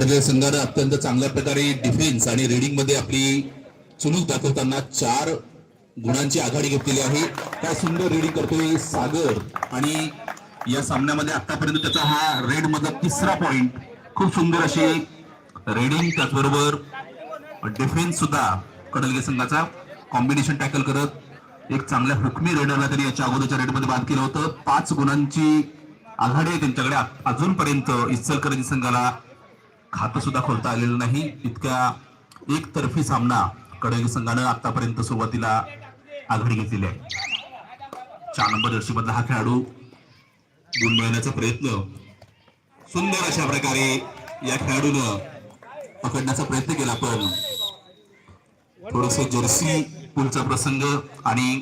आपल्या संघानं अत्यंत चांगल्या प्रकारे डिफेन्स आणि रिडिंगमध्ये आपली चुणूक दाखवताना चार गुणांची आघाडी घेतलेली आहे. काय सुंदर रिडिंग करतोय सागर. आणि या सामन्यामध्ये आतापर्यंत त्याचा हा रेड मधला तिसरा पॉइंट खूप सुंदर अशी रेडिंग त्याचबरोबर डिफेन्स सुद्धा कडलगे संघाचा कॉम्बिनेशन टॅकल करत एक चांगल्या हुकमी रेडरला तरी याच्या अगोदरच्या रेडमध्ये बाद केलं होतं. पाच गुणांची आघाडी आहे त्यांच्याकडे. अजूनपर्यंत इचलकरंजी संघाला खातं सुद्धा खोलता आलेलं नाही. इतक्या एकतर्फी सामना कडलगे संघानं आतापर्यंत सुरुवातीला आघाडी घेतलेली आहे. चार नंबर जर्सी मधला हा खेळाडू गुण मिळवण्याचा प्रयत्न सुंदर अशा प्रकारे या खेळाडूनं पकडण्याचा प्रयत्न केला पण थोडस जर्सी पुलचा प्रसंग आणि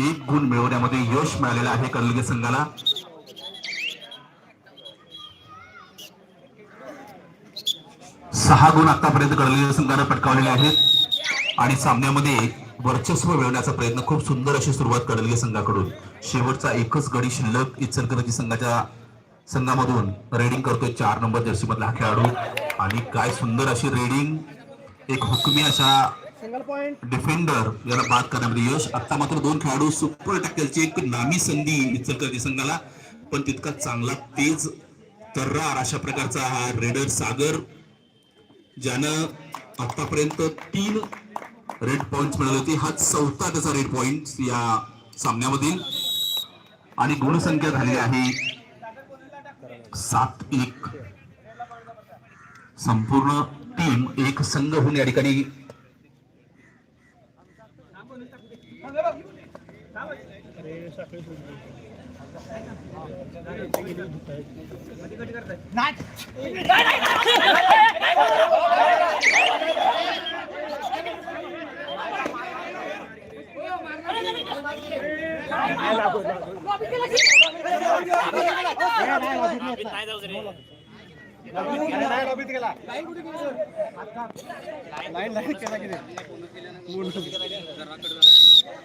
एक गुण मिळवण्यामध्ये यश मिळालेलं आहे कलगे संघाला सहा गुण आतापर्यंत कलगे संघानं पटकावलेले आहेत. आणि सामन्यामध्ये वर्चस्व मिळवण्याचा प्रयत्न खूप सुंदर अशी सुरुवात कडलगे संघाकडून. शेवटचा एकच गडी शिल्लक इचलकरंजी संघाच्या संघामधून रेडिंग करतोय चार नंबर जर्सी मधला हा खेळाडू. आणि काय सुंदर अशी रेडिंग एक हुकमी अशा डिफेंडर याला बाद करण्यामध्ये यश. आता मात्र दोन खेळाडू सुपर टॅकलची एक नामी संधी इचलकरंजी संघाला. पण तितका चांगला तेज तर्रार अशा प्रकारचा हा रेडर सागर ज्यानं आतापर्यंत तीन रेड पॉइंट मिळाले होते. हा चौथा त्याचा रेड पॉइंट या सामन्यामधील. आणि गुणसंख्या झालेली आहे सात एक. संपूर्ण टीम एक संघ होऊन या ठिकाणी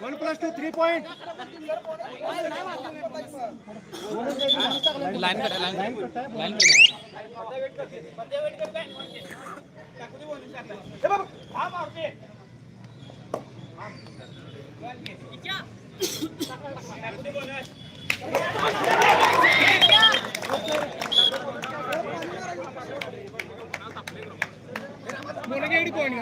one plus two three point line cut line మునగేడి పోండి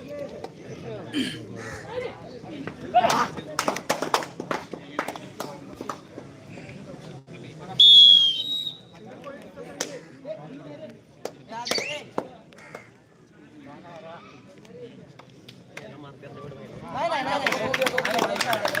लाईन बोला की पॉइंट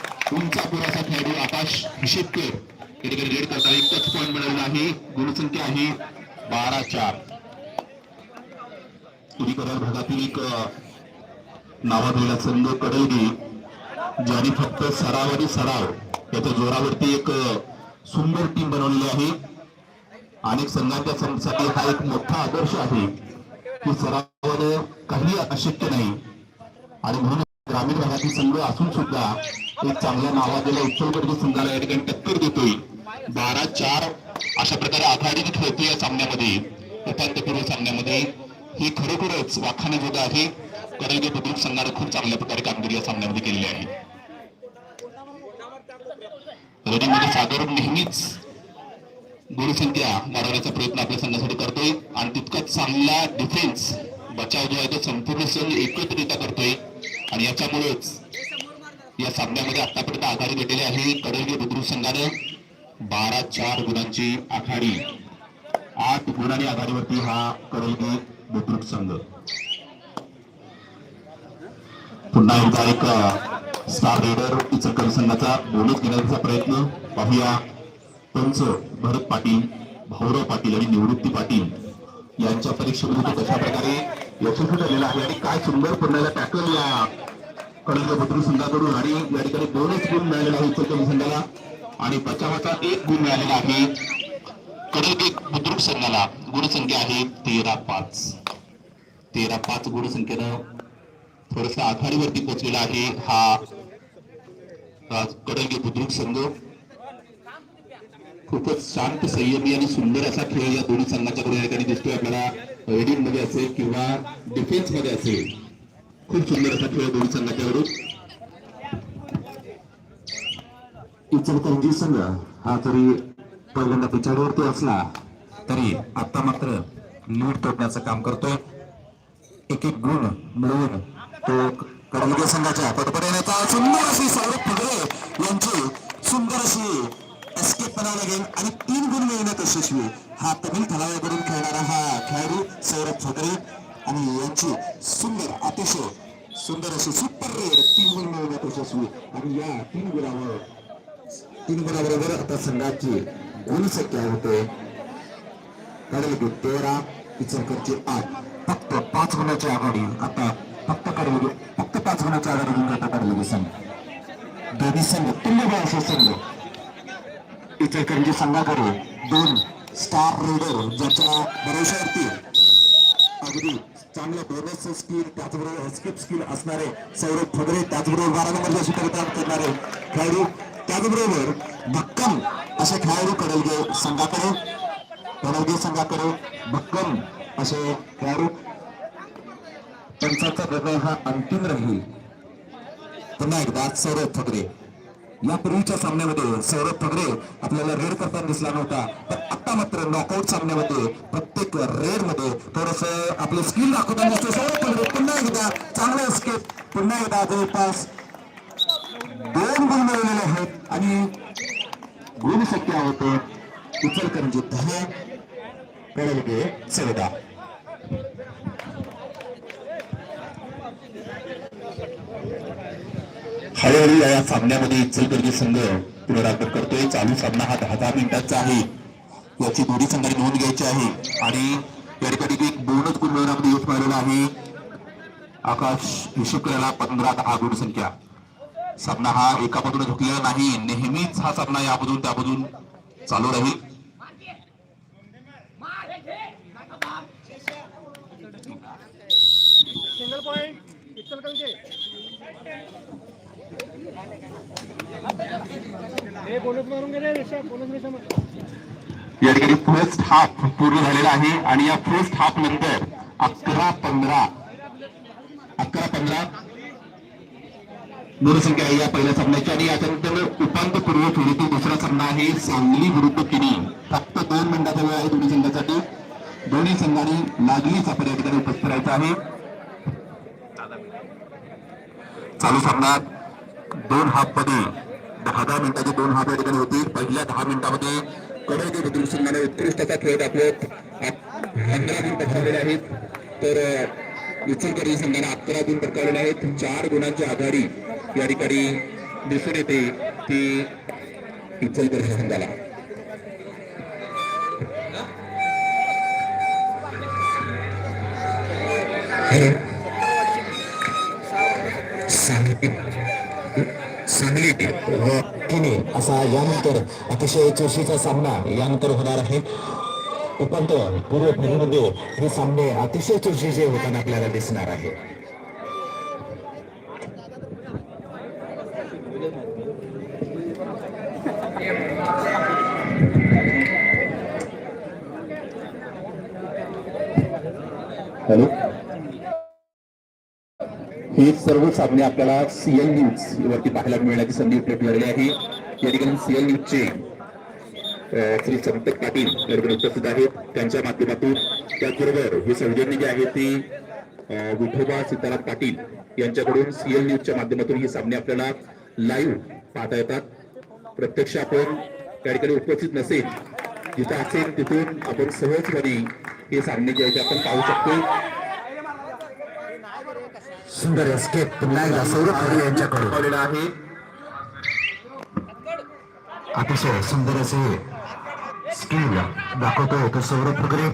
तुमचा उंचा पुराचा खेळाडू आकाश शेतकर या ठिकाणी रेड करता एकच पॉईंट मिळवला आहे गुणसंख्या आहे बारा चार. तुम्ही करार भागातील एक अ, नावाजलेला संघ कडलगी ज्याने फक्त सराव आणि सराव याच्या जोरावरती एक सुंदर टीम बनवलेली आहे. अनेक संघांच्या संघासाठी हा एक मोठा आदर्श आहे. की सरावाने काही अशक्य नाही. आणि म्हणून ग्रामीण भागातील संघ असून सुद्धा एक चांगल्या नावाजलेला इच्छलगड संघाला या ठिकाणी टक्कर देतोय. बारा चार अशा प्रकारे आघाडी खेळतोय या सामन्यामध्ये उपांत्यपूर्व सामन्यामध्ये. हे खरोखरच वाखाणेजोगं आहे. करंगे बुद्रुक संघाने खूप चांगल्या प्रकारे कामगिरी या सामन्यामध्ये केलेली आहे. रनिंगमध्ये सागर नेहमीच गुरुसंख्या वाढवण्याचा प्रयत्न आपल्या संघासाठी करतोय आणि तितकाच चांगला डिफेन्स बचाव जो आहे तो संपूर्ण संघ एकत्रित करतोय. आणि याच्यामुळेच या सामन्यामध्ये आतापर्यंत आघाडी घेतलेली आहे. कडलगे बुद्रुक संघानं बारा चार गुणांची आघाडी आठ गुणांनी आघाडीवरती हा कडलगे बुद्रुक संघ. पुन्हा एकदा एक स्टार रेडर इचलकर संघाचा बोनस घेण्याचा प्रयत्न पाहूया. पंच भरत पाटील भाऊराव पाटील आणि निवृत्ती पाटील यांच्या परीक्षेमध्ये तो कशा प्रकारे यशस्वी झालेला आहे आणि काय सुंदर पुन्हा टॅकल या कडक बुद्रुक संघाकडून आणि या ठिकाणी दोनच गुण मिळालेला आहे इचलकरंजी संघाला. आणि बचावाचा एक गुण मिळालेला आहे. कडक बुद्रुक संघाला गुणसंख्या आहे तेरा पाच. तेरा पाच गुणसंख्येनं थोडस आघाडीवरती पोहोचलेला आहे हा कडंगे बुद्रुक संघ खूपच शांत संयमी आणि सुंदर असा खेळ या दोन्ही संघाच्याकडून या ठिकाणी दिसतोय. आपल्याला रेडिंगमध्ये असेल किंवा डिफेन्समध्ये असेल. खूप सुंदर असा खेळ दोन्ही संघाच्याकडून इचलकरंजी संघ हा जरी पहिल्यांदा पिछाडीवरती असला तरी आता मात्र लीड तोडण्याचं काम करतोय. एक एक गुण मिळवून तो कडलगे संघाच्या पटपट सुंदर अशी सौरभ फुगरे यांची सुंदर अशी एस्केप बनावं लागेल आणि तीन गुण मिळवण्यात यशस्वी. हा तमिळ तलावाकडून खेळणारा हा खेळाडू सौरभ फुगरे आणि यांची सुंदर अतिशय सुंदर अशी सुपर रेड तीन गुण मिळवण्यात यशस्वी. आणि या तीन गुणावर तीन गुणाबरोबर आता संघाची गुणसंख्या होते. कडलगे तेरा इचलकरची आठ. फक्त पाच गुणाची आघाडी. आता फक्त कडलगे फक्त पाच गुणाची आघाडी घेऊन जातात कडलगे संघ. दोन्ही संघ तुल्यबळ असे संघ. इचलकरंजी संघाकडे दोन स्टार रेडर ज्याच्या भरोशावरती अगदी चांगलं बोनस स्किल त्याचबरोबर स्किप स्किल असणारे सौरभ फगरे त्याचबरोबर बारा नंबर जशी करणारे खेळाडू त्याचबरोबर भक्कम असे खेळाडू कडलगे संघाकडे कडलगे संघाकडे भक्कम असे खेळाडू. पंचाचा निर्णय हा अंतिम राहील. पुन्हा एकदा सौरभ फगरे यापूर्वीच्या सामन्यामध्ये सौरभ फगरे आपल्याला रेड करताना दिसला नव्हता. पण आता मात्र नॉकआउट सामन्यामध्ये प्रत्येक रेडमध्ये थोडस आपलं स्किल दाखवताना दिसतो सौरभ फगरे पुन्हा एकदा चांगला स्केप पुन्हा एकदा जवळपास दोन गुण मिळवलेले आहेत. आणि गुण शक्य होते उचलकरंजी दहा कडलगे चौदा हळूहळू या सामन्यामध्ये इचलकरंजी संघ पुनरागमन करतोय. चालू सामना हा दहा दहा मिनिटांचा आहे. याची दोन्ही संघाने नोंद घ्यायची आहे. आणि या ठिकाणी एक बोनस गुण मिळवण्यामध्ये यश मिळालेला आहे. आकाश हिशोब करायला पंधरा दहा गुण संख्या. सामना हा एकामधून झुकलेला नाही. नेहमीच हा सामना यामधून त्यामधून चालू राहील. सिंगल पॉइंट इचलकरंजी हे बोनस मारून गेले ऋषभ बोनस मी समज या ठिकाणी फर्स्ट हाफ पूर्ण झालेला आहे आणि या फर्स्ट हाफ नंतर अकरा पंधरा अकरा पंधरा दूरसंख्या आहे या पहिल्या सामन्याची आणि याच्यानंतर उपांत्यपूर्व फेरीतील दुसरा सामना आहे सांगली विरुद्ध किनी. फक्त दोन मिनिटाचा वेळ आहे दोन्ही संघासाठी. दोन्ही संघाने लागलीच आपण या ठिकाणी उपस्थित राहायचं आहे. चालू सामना. दोन हाफमध्ये दहा दहा मिनिटाचे दोन हाफ या ठिकाणी होती. पहिल्या दहा मिनिटामध्ये कडक बुद्रुक संघाने उत्कृष्ट असा खेळ दाखवत पंधरा गुण पटकावलेले आहेत. तर इचलकरी संघाने अकरा गुण पटकावलेले आहेत. चार गुणांची आघाडी या ठिकाणी दिसून येते. ती इचलकरी संघाला. सांगली सांगली व पुणे असा यानंतर अतिशय चोशीचा सामना यानंतर होणार आहे. उपांत पूर्व फेरीमध्ये हे सामने अतिशय चोशीचे होताना आपल्याला दिसणार आहे. हॅलो? हे सर्व सामने आपल्याला सीएल न्यूज वरती पाहायला मिळण्याची संधी उपलब्ध झालेली आहे. या ठिकाणी सीएल न्यूजचे श्री चंपक पाटील या उपस्थित आहेत. त्यांच्या माध्यमातून त्याचबरोबर हे सौजन्य जे आहे ते विठोबा सीताराम पाटील यांच्याकडून सीएल न्यूजच्या माध्यमातून हे सामने आपल्याला लाईव्ह पाहता येतात. प्रत्यक्ष आपण त्या ठिकाणी उपस्थित नसेल जिथं असेल तिथून आपण सहजपणे हे सामने जे आहे ते आपण पाहू शकतो. सुंदर एस्केप पुन्हा एकदा सौरभ खरे यांच्याकडून. आहे. अतिशय सुंदर असे स्किल दाखवतोय तो सौरभ वगैरे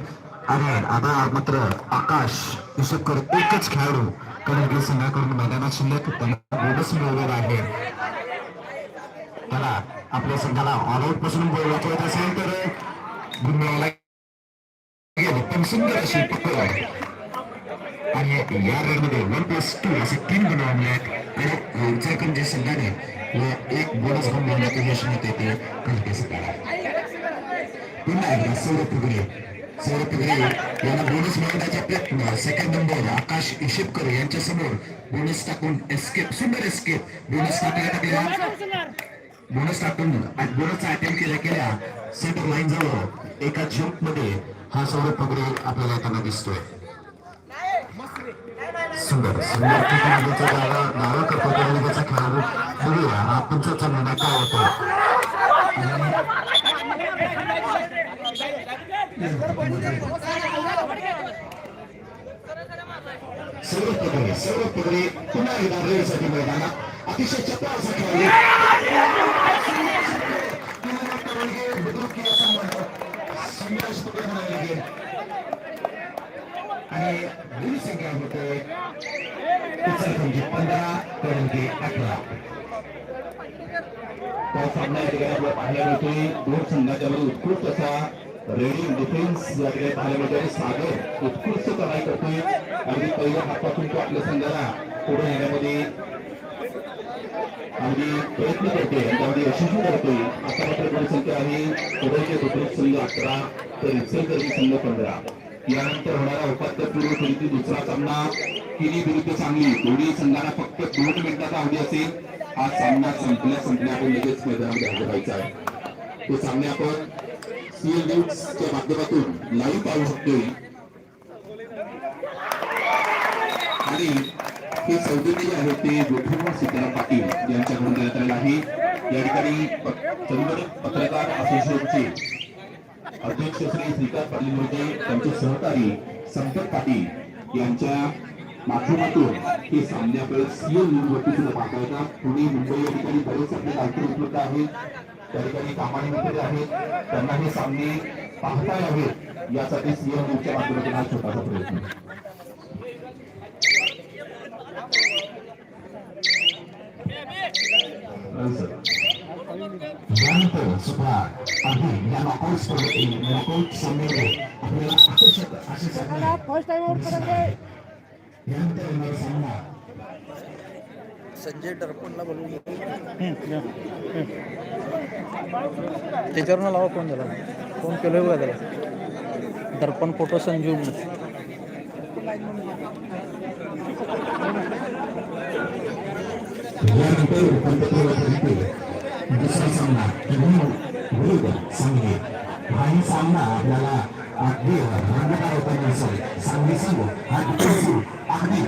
आणि आता मात्र आकाश इसपकर एकच खेळाडू कारण की संघाकडून मैदानात शिल्लक त्यांना बोनस मिळवलेला आहे. त्याला आपल्या संघाला ऑल आउटपासून गोल वाचवायचं असेल तर गुण मिळवायला गेले. पण सुंदर अशी पकड. आहे आणि या रेडमध्ये वन प्लस टू असे तीन गुण आणले आहेत आणि इचलकरंजी संघाने एक बोनस गुण मिळवण्याचं यश मिळते ते सकाळा पुन्हा एकदा सौरभ पुगरे सौरभ पुगरे यांना बोनस मिळवण्याचा प्रयत्न. सेकंड नंबर आकाश इशिपकर यांच्यासमोर बोनस टाकून एस्केप सुंदर एस्केप बोनस टाकल्या. बोनस टाकून बोनसचा अटेम्प्ट केल्या केल्या. सेंटर लाईन जवळ एका जम्पमध्ये हा सौरभ पुगरे आपल्याला येताना दिसतोय. सुंदर सुंदर टिकून जागा डावा करतो त्यावेळी त्याचा खेळाडू बघूया. हा पंचाचा निर्णय काय होतो सर्व पदरे सर्व पदरे पुन्हा एकदा रेडसाठी मैदानात. अतिशय चपळ असा खेळाडू. पंधरा करंजी अठरा त्या सामना या ठिकाणी आपल्याला पाहायला मिळतोय दोन संघाच्या मध्ये उत्कृष्ट असा रेडिंग डिफेन्स या ठिकाणी पाहायला मिळतोय आणि सागर उत्कृष्ट लढाई करतोय अगदी पहिल्या हातातून तो आपल्या संघाला पुढे येण्यामध्ये अगदी प्रयत्न करतोय आणि त्यामध्ये यशस्वी करतोय आता मात्र गुणसंख्या आहे पुढेचे दुसरे संघ अकरा तर इचलकरंजी संघ पंधरा यानंतर होणारा उपात्यपूर्व फेरीतील दुसरा सामना किरी विरुद्ध सांगली दोन्ही संघाला फक्त दोन मिनिटाचा अवधी असेल. हा सामना संपल्या संपल्या आपण लगेच मैदानामध्ये हजर व्हायचा आहे. तो सामने आपण सीएल न्यूजच्या माध्यमातून लाईव्ह पाहू शकतोय. आणि हे सौजन्य जे आहे ते विठ्ठल सीताराम पाटील यांच्याकडून देण्यात आलेलं आहे. या ठिकाणी प- पत्रकार असोसिएशनचे अध्यक्ष श्री श्रीकांत पाटील मोजे त्यांचे सहकारी संपत पाटील यांच्या माध्यमातून हे सामने आपल्याला सीएल न्यूज वरती सुद्धा पाहता येतात पुणे मुंबई या ठिकाणी बरेच आपले गायकर उपलब्ध आहेत. त्या ठिकाणी कामानिमित्त आहेत. त्यांना हे सामने पाहता यावेत यासाठी सीएल न्यूजच्या माध्यमातून हा छोटासा प्रयत्न. हो, सर. यानंतर सुद्धा अगदी या नॉकआउट स्पर्धेत नॉकआउट सामन्यामध्ये आपल्याला आकर्षक असे सामने संजय टरपणला बोलून त्याच्यावरनं लावा फोन झाला फोन केलोय बघा त्याला. दर्पण फोटो संजीव दुसरा सामना सांगली सामना आपल्याला अगदी सांगली संघ हा अगदी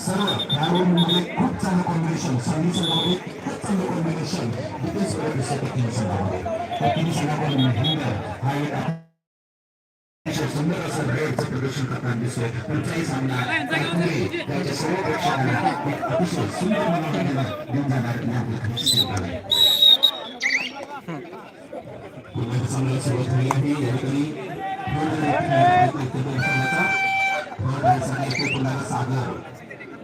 सर्व खेळाडूंमध्ये खूप चांगलं कॉम्बिनेशन सांगली संघामध्ये खूप चांगलं कॉम्बिनेशन डिफेन्सकडे दिसत तीन संघामध्ये त्या तीन हा एक सुंदर असं प्रदर्शन करताना दिसतोय. सामना त्याच्या सर्व प्रेक्षकांना एक अतिशय सुंदर मनोरंजन देऊन जाणार या आपल्या निश्चित आहे. पुन्हा सामन्याला सुरुवात झाली आहे. या ठिकाणी थर्ड राईट एकत्र संघाचा थर्ड पुन्हा सागर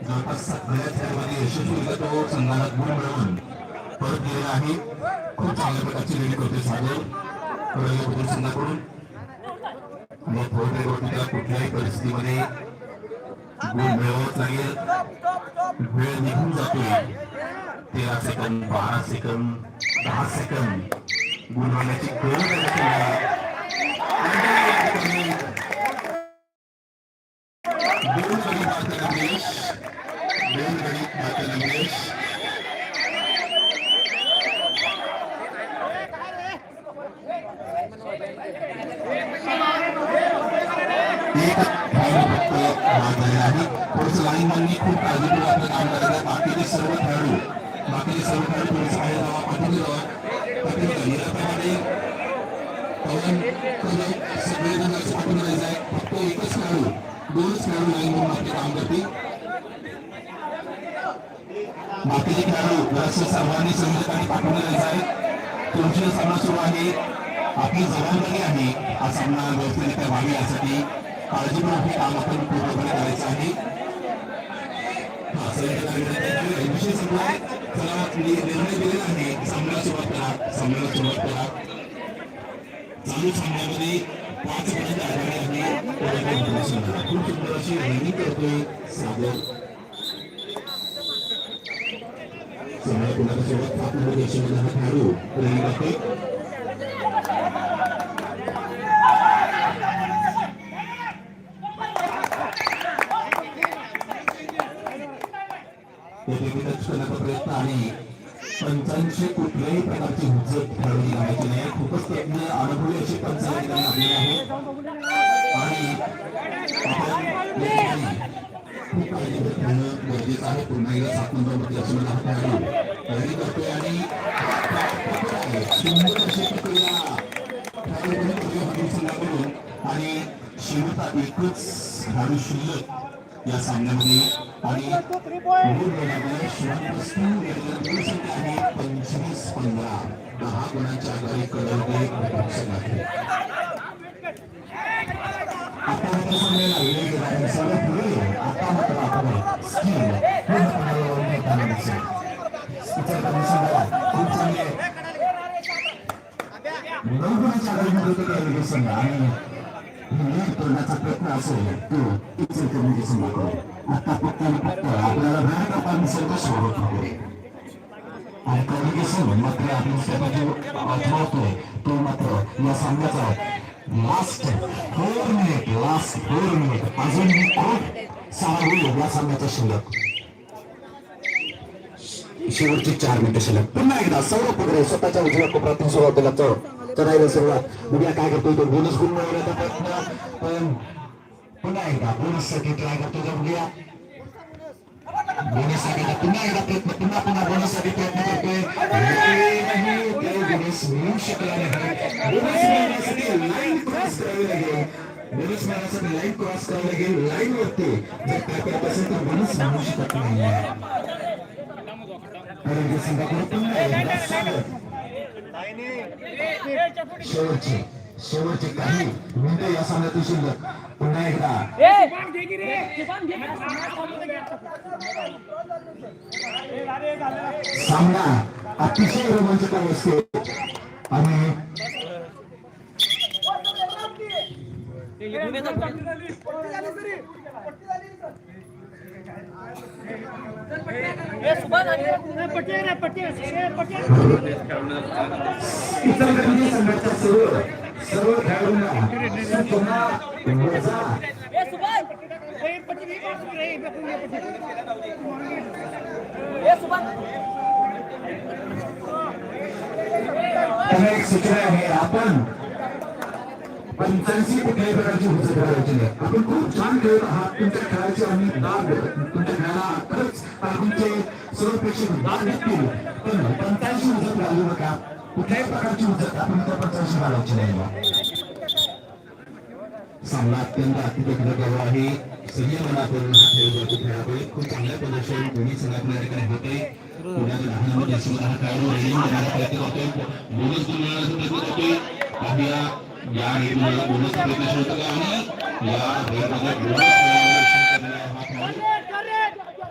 जवळपास बऱ्याच खेळामध्ये यशस्वी तो संघाला गुण मिळवून परत गेलेला आहे खूप चांगल्या प्रकारची रेडी करतोय सागर परत संघाकडून आणि थोडं कुठल्याही परिस्थितीमध्ये गुण मिळवावाच लागेल वेळ निघून जातोय तेरा सेकंद बारा सेकंद दहा सेकंद गुण गरज దేవుడి గణిత నమేష్ దేవుడి గణిత నమేష్ बाकीचे सर्व खेळाडू बाकीचे सर्व खेळाडू पुढे साहेब राहा पाठवले राहा त्याप्रमाणे बाकीचे खेळाडू जरासं सर्वांनी संयोजकांनी पाठवून जायचं आहे. तुमची सामना सुरू आहे आपली जबाबदारी आहे हा सामना व्यवस्थितरित्या व्हावी यासाठी काळजीपूर्वक हे काम आपण पूर्णपणे करायचं आहे हा, संयोजकांनी विनंती चला निर्णय दिलेला आहे सामना सुरुवात करा सामना सुरुवात करा चालू सामन्यामध्ये पाच पर्यंत आघाडी आहे खूप सुंदर अशी रंगी करतोय सागर खेळाडू प्रयत्न आणि पंचांची कुठल्याही प्रकारची हुज्जत ठरवली घालायची नाही खूपच तज्ञ अनुभवी अशी पंच आहे आणि आपण गरजेचं आहे पुन्हा एकदा सात नंबरमध्ये करतोय आणि सुंदर अशी प्रक्रिया संघाकडून आणि एकच खेळाडू शिल्लक या सामन्यामध्ये आणि पंचवीस पंधरा दहा गुणांच्या आधारे कळवले आता मात्र समजायला गुणांच्या संघ आणि करण्याचा प्रयत्न असेल तो इचलकरंजी संघाकडे आता फक्त फक्त आपल्याला सोडत आणि मात्र तो मात्र या last four minute last four minute अजून खूप सारा होईल या शिल्लक शेवटची चार मिनिटं शिल्लक. पुन्हा एकदा सौरभ पुढे स्वतःच्या उजव्या कोपऱ्यातून सुरुवात दिला तर करायला सुरुवात उद्या काय करतो तो? बोनस गुण मिळवण्याचा प्रयत्न. पण पुन्हा एकदा बोनससाठी ट्राय करतो तर उद्या. बोनससाठी पुन्हा एकदा प्रयत्न पुन्हा पुन्हा बोनससाठी प्रयत्न करतोय. बोनस मिळू शकला नाही. बोनस मिळवण्यासाठी लाईन क्रॉस करावी लागेल. बोनस मिळवण्यासाठी लाईन क्रॉस करावी लागेल. लाईन वरती जर काय करत असेल तर बोनस मिळू शकत नाही. परंतु संघाकडे पुन्हा एकदा स्वागत शेवटचे शेवटचे काही मिनिटं या सामन्यातून शिल्लक. पुन्हा एकदा. सामना अतिशय रोमांचक असतो आणि पट्टे इचलकरंजी संघाच्या सर्व सर्व खेळाडूंना सूचना वजा त्यांना एक सूचना आहे आपण पंचाऐंशी कुठल्याही प्रकारची हुजत करायची नाही आपण खूप छान खेळत आहात तुमच्या खेळाची आम्ही दाद तुमच्या खेळाला खरंच तुमचे सर्व प्रेक्षक देतील पण पंचाऐंशी हुजत घालू नका. कुठल्याही प्रकारची हुजत आपण त्या पंचाऐंशी घालायची नाही. सामना अत्यंत गौरव आहे. संयमनातून हा खेळ जगू खेळावे खूप चांगल्या प्रदर्शन. दोन्ही संघातून या ठिकाणी होते. पुण्याच्या दहा नंबर जर्सीमध्ये हा खेळाडू रेडिंग करण्याचा प्रयत्न करतोय बोनस गुण मिळवण्याचा प्रयत्न करतोय पाहूया. या बोनस प्रयत्न सुरू आणि रेडिंग हा खेळाडू.